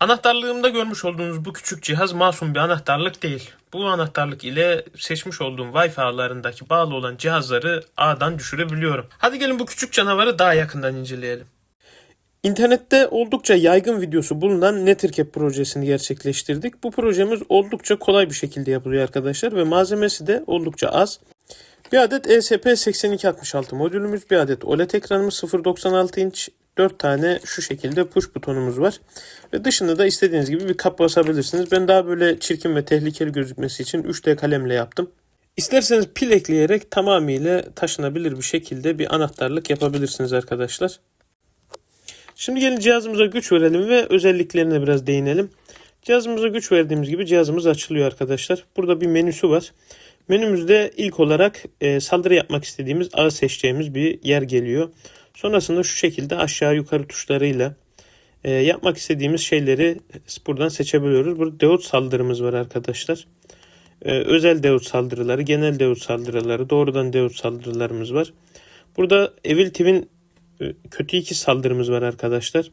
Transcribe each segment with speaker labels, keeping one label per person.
Speaker 1: Anahtarlığımda görmüş olduğunuz bu küçük cihaz masum bir anahtarlık değil. Bu anahtarlık ile seçmiş olduğum Wi-Fi ağlarındaki bağlı olan cihazları ağdan düşürebiliyorum. Hadi gelin bu küçük canavarı daha yakından inceleyelim. İnternette oldukça yaygın videosu bulunan Nethercap projesini gerçekleştirdik. Bu projemiz oldukça kolay bir şekilde yapılıyor arkadaşlar ve malzemesi de oldukça az. Bir adet E ESP8266 modülümüz, bir adet OLED ekranımız 0.96 inç, 4 tane şu şekilde push butonumuz var. Ve dışında da istediğiniz gibi bir kap basabilirsiniz. Ben daha böyle çirkin ve tehlikeli gözükmesi için 3D kalemle yaptım. İsterseniz pil ekleyerek tamamıyla taşınabilir bir şekilde bir anahtarlık yapabilirsiniz arkadaşlar. Şimdi gelin cihazımıza güç verelim ve özelliklerine biraz değinelim. Cihazımıza güç verdiğimiz gibi cihazımız açılıyor arkadaşlar. Burada bir menüsü var. Menümüzde ilk olarak e, saldırı yapmak istediğimiz ağı seçeceğimiz bir yer geliyor. Sonrasında şu şekilde aşağı yukarı tuşlarıyla e, yapmak istediğimiz şeyleri buradan seçebiliyoruz. Burada deot saldırımız var arkadaşlar. E, özel deot saldırıları, genel deot saldırıları, doğrudan deot saldırılarımız var. Burada Evil Twin e, kötü iki saldırımız var arkadaşlar.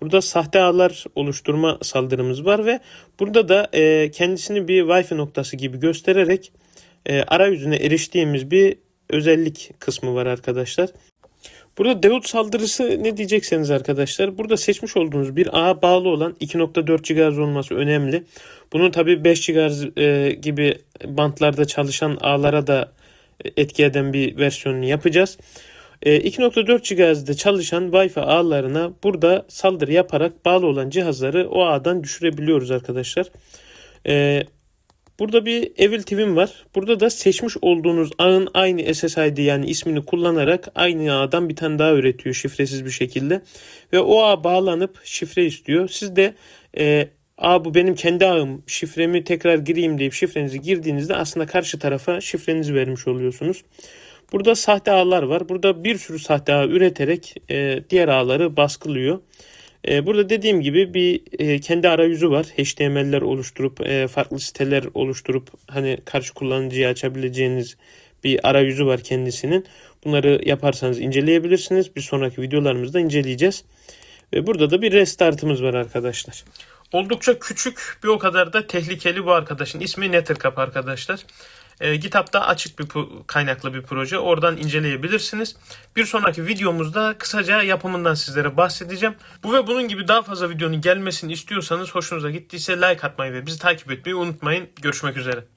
Speaker 1: Burada sahte ağlar oluşturma saldırımız var ve burada da e, kendisini bir Wi-Fi noktası gibi göstererek e, arayüzüne eriştiğimiz bir özellik kısmı var arkadaşlar. Burada Deut saldırısı ne diyecekseniz arkadaşlar burada seçmiş olduğunuz bir ağa bağlı olan 2.4 GHz olması önemli. Bunun tabi 5 GHz e, gibi bantlarda çalışan ağlara da etki eden bir versiyonunu yapacağız. E, 2.4 GHz'de çalışan Wi-Fi ağlarına burada saldırı yaparak bağlı olan cihazları o ağdan düşürebiliyoruz arkadaşlar. Burada bir Evil Twin var. Burada da seçmiş olduğunuz ağın aynı SSID yani ismini kullanarak aynı ağdan bir tane daha üretiyor şifresiz bir şekilde. Ve o ağa bağlanıp şifre istiyor. Siz de e, Aa bu benim kendi ağım şifremi tekrar gireyim deyip şifrenizi girdiğinizde aslında karşı tarafa şifrenizi vermiş oluyorsunuz. Burada sahte ağlar var. Burada bir sürü sahte ağ üreterek e, diğer ağları baskılıyor. E, burada dediğim gibi bir e, kendi arayüzü var. HTML'ler oluşturup e, farklı siteler oluşturup hani karşı kullanıcıya açabileceğiniz bir arayüzü var kendisinin. Bunları yaparsanız inceleyebilirsiniz. Bir sonraki videolarımızda inceleyeceğiz. Ve burada da bir restartımız var arkadaşlar. Oldukça küçük bir o kadar da tehlikeli bu arkadaşın. ismi Nethercap arkadaşlar. E, GitHub'da açık bir kaynaklı bir proje. Oradan inceleyebilirsiniz. Bir sonraki videomuzda kısaca yapımından sizlere bahsedeceğim. Bu ve bunun gibi daha fazla videonun gelmesini istiyorsanız hoşunuza gittiyse like atmayı ve bizi takip etmeyi unutmayın. Görüşmek üzere.